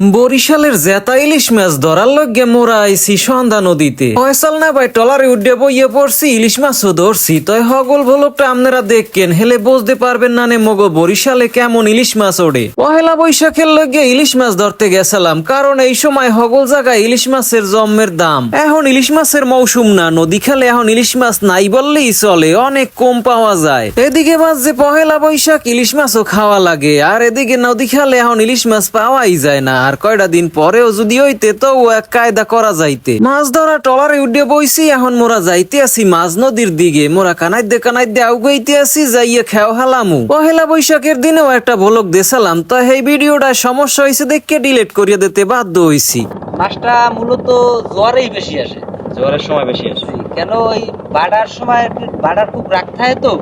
বরিশালের জেতা ইলিশ মাছ ধরার লগে মোরা আইছি সন্ধ্যা নদীতে। ফয়সাল না ভাই টলারে উড্ডে বইয়ে পড়ছি, ইলিশ মাছও ধরছি। তয় হগল ভোলকটা আপনারা দেখকেন হেলে বুঝতে পারবেন না নে মগো বরিশালে কেমন ইলিশ মাছ ওড়ে। পহেলা বৈশাখের লগে ইলিশ মাছ ধরতে গেছিলাম, কারণ এই সময় হগল জায়গায় ইলিশ মাছের জম্মের দাম। এখন ইলিশ মাছের মৌসুম না, নদী খালে এখন ইলিশ মাছ নাই বললেই চলে, অনেক কম পাওয়া যায়। এদিকে মাছ যে পহেলা বৈশাখ, ইলিশ মাছও খাওয়া লাগে, আর এদিকে নদী খালে এখন ইলিশ মাছ পাওয়াই যায় না। আর কয়টা দিন পরেও যদি হইতে তো এক কায়দা করা যাইতে। মাছ ধরা টলারে উড্ডে বইছি এখন মোরা যাইতে আছি মাছ নদীর দিকে মোরা কানাইদে কানাইদে আউগাইতে আছি যাইয়ে খেও হালামু। পহেলা বৈশাখের দিনেও একটা ভোলক দেসালাম তো এই ভিডিওটা সমস্যা হয়েছে দেখে ডিলিট করিয়ে দিতে বাধ্য হইছি। মাছটা মূলত জ্বরেই বেশি আসে। জোয়ারের সময় বেশি আসে। কেন ওই বাড়ার সময় বাড়ার খুব রাগ থাকে তো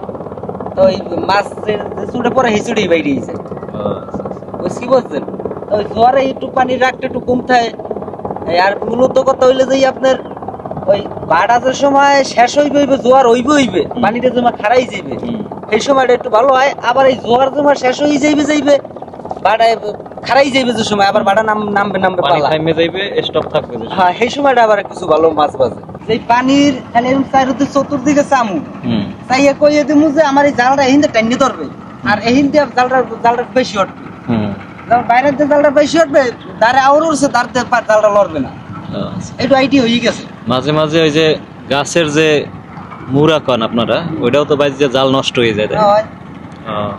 তো ওই মাছ পরে হিচুড়েই বাইরে যায় ওই কি বলছেন? ওই জ্বরে একটু পানির রাগটা একটু কম থাকে। আর মূলত কথা হইলে যে আপনার ওই বাড়ার সময় শেষ হইবে হইবে জোয়ার হইবে হইবে পানিটা জমা খারাই যাইবে। সেই সময়টা একটু ভালো হয় আবার এই জোয়ার জমা শেষ হয়ে যাইবে যাইবে বাড়ায় খারাই যাইবে যে সময় আবার বাড়া নাম নামবে নামবে পালা। যাইবে স্টপ থাকবে হ্যাঁ সেই সময়টা আবার কিছু ভালো মাছ বাজে এই পানির খালি চারিদিকে চতুর্দিকে চামু চাইয়া কইয়ে দিমু যে আমার এই জালটা এহিন্দে টাইনে ধরবে। আর এহিন্দে জালটা জালটা বেশি উঠবে যখন বাইরের জালটা বেশি উঠবে দাঁড়ে আউর উঠছে দাঁড়তে জালটা লড়বে না। একটু আইটি হয়ে গেছে। মাঝে মাঝে ওই যে গাছের যে মুড়া কন আপনারা ওইটাও তো বাইরে যে জাল নষ্ট হয়ে যায়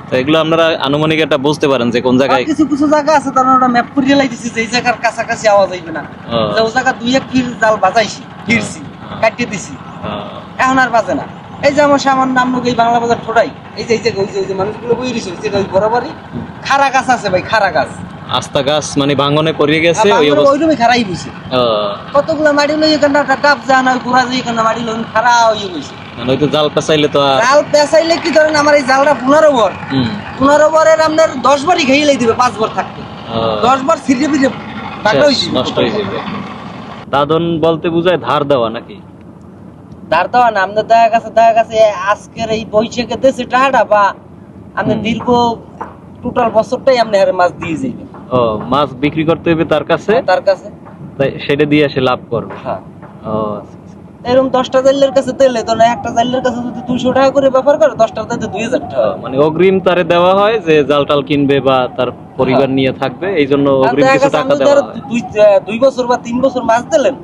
তো এগুলো আপনারা আনুমানিক একটা বুঝতে পারেন যে কোন জায়গায় কিছু কিছু জায়গা আছে তার ওটা ম্যাপ করিয়ে লাইতেছি যে এই জায়গার কাছাকাছি আওয়াজ হইবে না। যে ও জায়গা দুই এক ফির জাল বাজাইছি ফিরছি কাটিয়ে দিছি। এখন আর বাজে না। এই যে আমার সামান্য নাম এই বাংলা বাজার ঠোঁটাই। এই যে এই যে ওই যে ওই যে মানুষগুলো বই দিছে ওই যে ওই বরাবরই খারা গাছ আছে ভাই খারা গাছ। আস্তা গাছ মানে ভাঙনে পড়ে গেছে ওই অবস্থা। ওইরকমই খারাই বইছে কতগুলো মাটি লই এখানে একটা ডাব জান আর ঘোরা যাই এখানে মাটি লই খারা হয়ে বইছে মানে ওই তো জাল পেঁচাইলে তো জাল পেঁচাইলে কি ধরেন আমার এই জালটা পনেরো বর পনেরো বরের আপনার দশ বারই খেয়ে লাই দিবে পাঁচ বার থাকতে। দশ বার বাগড়া হইছে। নষ্ট হয়ে যাবে দাদন বলতে বুঝায় ধার দেওয়া নাকি? দাঁড় দেওয়া আমাদের দেখা গেছে দেখা গেছে আজকের এই বৈশাখে দেশে টাকাটা বা আপনি দীর্ঘ টোটাল বছরটাই আপনি হারে মাছ দিয়ে যাইবেন ও মাছ বিক্রি করতে হবে তার কাছে? তার কাছে। তাই সেটা দিয়ে এসে লাভ করবে। হ্যাঁ। ও আচ্ছা। এরকম দশটা জাইলের কাছে তেলে তো একটা জাইলের কাছে যদি দুইশো টাকা করে ব্যাপার করে দশটার তাতে দুই হাজার টাকা। মানে অগ্রিম তারে দেওয়া হয় যে জাল টাল কিনবে বা তার পরিবার নিয়ে থাকবে এই জন্য অগ্রিম কিছু টাকা দেওয়া হয়। দুই দুই বছর বা তিন বছর মাছ দিলেন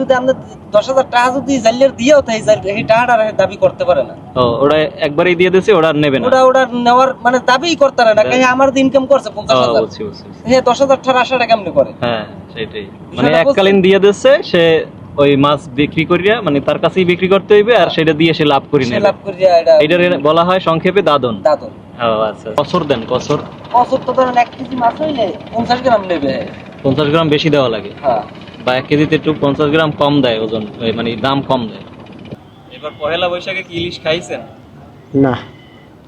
যদি আপনি দশ হাজার টাকা যদি জাইলের দিয়েও তাই জাইল- এই টাকাটা আর দাবি করতে পারে না। ও ওরা একবারই দিয়ে দিয়েছে ওরা নেবে না। ওটা ওটা নেওয়ার মানে দাবিই করতে পারে না কারণ আমার ইনকাম করছে পঞ্চাশ হাজার। হ্যাঁ দশ হাজার টাকা আশাটা কেমনি করে? হ্যাঁ সেটাই। মানে এককালীন দিয়ে দিচ্ছে সে ওই মাছ বিক্রি করিয়া মানে তার কাছেই বিক্রি করতে হইবে আর সেটা দিয়ে সে লাভ করি নেবে। লাভ করিয়া এটা এটার বলা হয় সংক্ষেপে দাদন। দাদন। ও আচ্ছা কসর দেন কসর। কসর তো ধরেন এক কেজি মাছ হইলে পঞ্চাশ গ্রাম নেবে। পঞ্চাশ গ্রাম বেশি দেওয়া লাগে? হ্যাঁ। বা এক কেজিতে একটু পঞ্চাশ গ্রাম কম দেয় ওজন মানে দাম কম দেয়। এবার পহেলা বৈশাখে কি ইলিশ খাইছেন? না।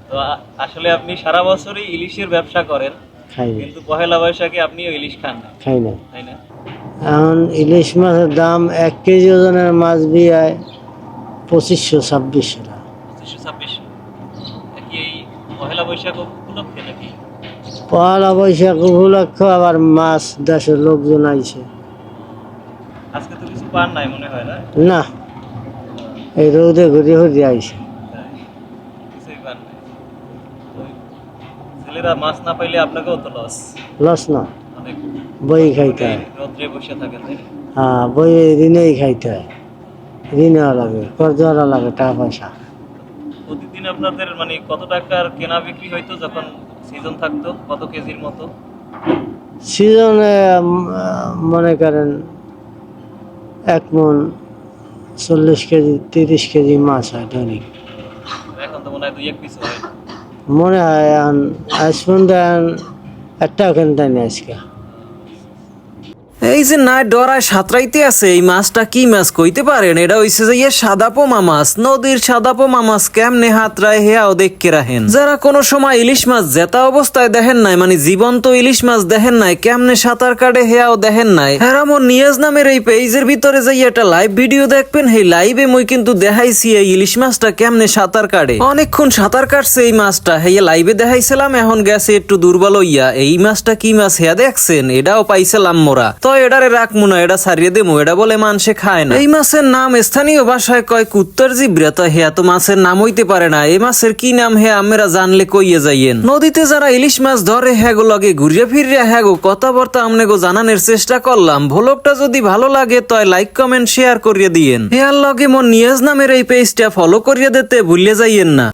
তো আসলে আপনি সারা বছরই ইলিশের ব্যবসা করেন কিন্তু পহেলা বৈশাখে আপনিও ইলিশ খান না। খাই না। তাই না? এখন ইলিশ মাছের দাম এক কেজি ওজনের মাছ বিয়ায় পঁচিশশো ছাব্বিশশো টাকা। বৈশাখ পয়লা বৈশাখ উপলক্ষ আবার মাছ দেশের লোকজন আইছে। আজকে তো কিছু পান নাই মনে হয় না? না এই রোদে ঘুরে ঘুরে আইছে। ছেলেরা মাছ না পাইলে আপনাকেও তো লস লস না। বই খাইতে হয়? হ্যাঁ বই ঋণেই খাইতে হয়। ঋণ লাগে কর্জ লাগে টাকা পয়সা প্রতিদিন আপনাদের মানে কত টাকার কেনা বিক্রি হইতো যখন সিজন থাকতো? কত কেজির মতো? সিজনে মনে করেন এক মন চল্লিশ কেজি তিরিশ কেজি মাছ হয় দৈনিক এখন তো মনে হয় দুই এক পিস হয়। মনে হয় এখন আজ পর্যন্ত একটাও নেই আজকে। এই যে নাই ডরায় সাঁতরাইতে আছে। এই মাছটা কি মাছ কইতে পারেন? এটা হইছে যে ইয়ে সাদা পোমা মাছ। নদীর সাদা পোমা মাছ কেমনে হাতরায় হেয়াও দেখকে রাখেন। যারা কোনো সময় ইলিশ মাছ জেতা অবস্থায় দেখেন নাই মানে জীবন্ত ইলিশ মাছ দেখেন নাই, কেমনে সাঁতার কাটে হেয়াও দেখেন নাই, হেরামো নিয়াজ নামের এই পেজের ভিতরে যাই একটা লাইভ ভিডিও দেখবেন এই লাইভে মুই কিন্তু দেখাইছি এই ইলিশ মাছটা কেমনে সাঁতার কাটে। অনেকক্ষণ সাঁতার কাটছে এই মাছটা, হেয়ে লাইভে দেখাইছিলাম, এখন গেছে একটু দুর্বল হইয়া, এই মাছটা কি মাছ হেয়া দেখছেন? এটাও পাইছিলাম মোরা। তো এটারে রাখমু না এটা সারিয়ে দেবো এটা বলে মানুষে খায় না। এই মাছের নাম স্থানীয় ভাষায় কয় কুত্তর জিব্রা তো হেয়া তো মাছের নাম হইতে পারে না। এই মাছের কি নাম হে, আমরা জানলে কইয়ে যাইয়েন। নদীতে যারা ইলিশ মাছ ধরে হ্যাগো লগে ঘুরিয়ে ফিরিয়ে হ্যাগো কথাবার্তা আমনেগো জানানোর চেষ্টা করলাম। ভ্লগটা যদি ভালো লাগে, তয় লাইক, কমেন্ট, শেয়ার করিয়ে দিয়েন। হেয়ার লগে মন নিয়াজ নামের এই পেজটা ফলো করিয়ে দিতে ভুলে যাইয়েন না।